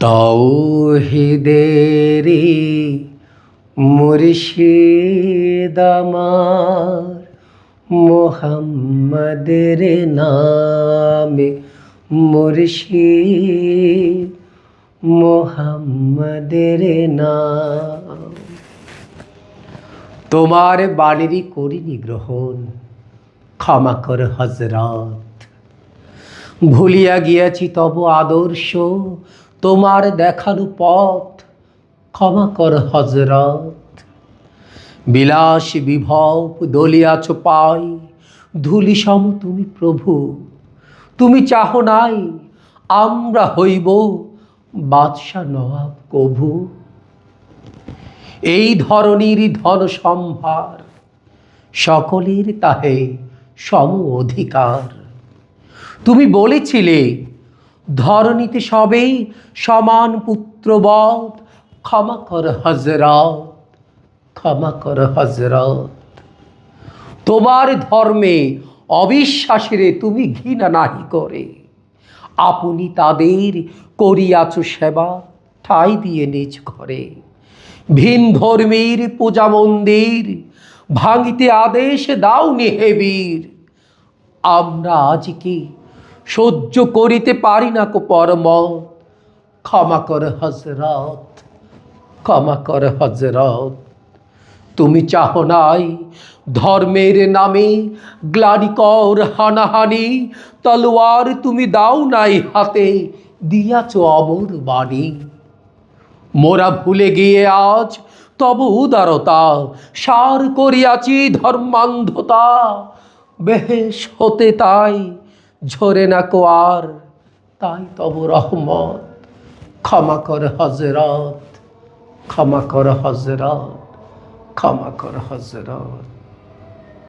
তৌহিদেরি মুর্শিদ আমার মোহাম্মদের নামে মুর্শিদ মোহাম্মদের নাম। তোমার বাণীরই করিনি গ্রহণ, ক্ষমা কর হজরত ভুলিয়া গিয়াছি তব আদর্শ তোমার দেখানো পথ ক্ষমা কর হজরত বিলাস বিভব দলিয়াছ পাই ধুলি সম তুমি প্রভু। তুমি চাহ নাই, আমরা হইব বাদশা নবাব কভু। এই ধরনের ধন সম্ভার সকলের তাহে সম অধিকার। তুমি বলেছিলে ধরণীতে সবেই সমান পুত্রবধ ক্ষমা কর হজরত ক্ষমা কর হজরত তোমার ধর্মে অবিশ্বাসেরে তুমি ঘৃণা নাহি করে। আপনি তাদের করিয়াছ সেবা, ঠাই দিয়ে নিজ ঘরে। ভিন ধর্মীর পূজা মন্দির ভাঙিতে আদেশ দাও নিহেবীর আমরা আজকে সহ্য করিতে পারি না কো পরম। ক্ষমা কর হজরত ক্ষমা কর হজরত তুমি চাহ নাই ধর্মের নামে গ্লানিকর হানাহানি, তলোয়ার তুমি দাও নাই হাতে, দিয়াছ অমর বাণী। মোরা ভুলে গিয়ে আজ তব উদারতা, সার করিয়াছি ধর্মান্ধতা, বেহেশ হতে তাই ঝরে না কোয়ার তাই তব রহমত। ক্ষমা কর হজরত ক্ষমা কর হজরত ক্ষমা কর হজরত